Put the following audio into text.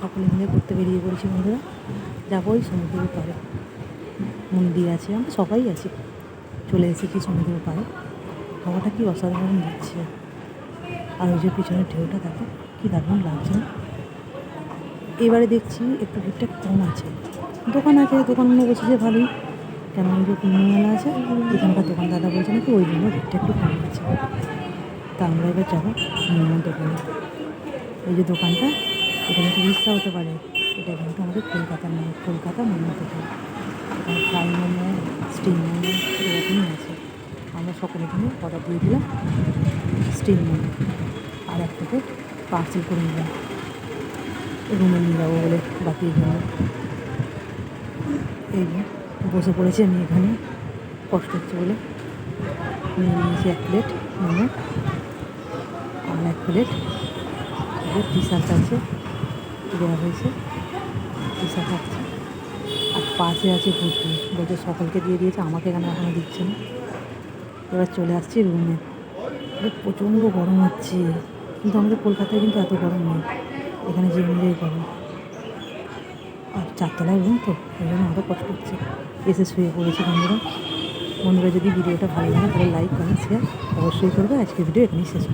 সকলে মিলে ঘুরতে বেরিয়ে পড়েছি বন্ধুরা। যাব ওই সমুদ্রের পাড়ে। মন্দির আছে, আমরা সবাই আছি। চলে এসেছি সমুদ্রের পাড়ে। হাওয়াটা কি অসাধারণ দিচ্ছে। আর ওই যে পিছনের ঢেউটা, দেখো, কি দারুণ লাগছে? এবারে দেখছি একটু ভিড়টা কম আছে। দোকান আছে দোকানগুলো বসেছে ভালোই। কেন যে মেলা আছে, এখানকার দাদা বলছে নাকি ওই জন্য ভিড়টা একটু কম আছে। তা আমরা এবার যাব মোমো দোকানে। এই যে দোকানটা এটা কিন্তু মিথ্যা হতে পারে। এটা কিন্তু আমাদের কলকাতার নয় কলকাতা মোমো দোকান এখানে ফ্রাই মোমো স্টিম মোমো এরকমই আছে। আমরা সকলে এখানে অর্ডার দিয়ে দিলাম স্টিম মোমো আর এক প্যাকেট পার্সেল করে নিলাম। রুমে নিয়ে যাব বলে বাকি জন্য এই বসে পড়েছি আমি এখানে। কষ্ট হচ্ছে বলে। নিয়ে নিয়েছি এক প্লেট মোমো। আর এক প্লেট শার্ট আছে। দেওয়া হয়েছে। শার্ট আছে। আর পাশে আছে ঘুরতে বলছে সকলকে দিয়ে দিয়েছে, আমাকে এখানে এখনও দিচ্ছে না। এবার চলে আসছি রুমে প্রচণ্ড গরম হচ্ছে। কিন্তু আমাদের কলকাতায় কিন্তু এত গরম নেই। এখানে যে মিলেই গরম। আর চারতলায় রুম তো ওই জন্য আরও কষ্ট হচ্ছে। এসে শুয়ে পড়েছি বন্ধুরা। বন্ধুরা যদি ভিডিওটা ভালো লাগে তাহলে লাইক কমেন্ট শেয়ার অবশ্যই করবে। আজকে ভিডিও এখানেই শেষ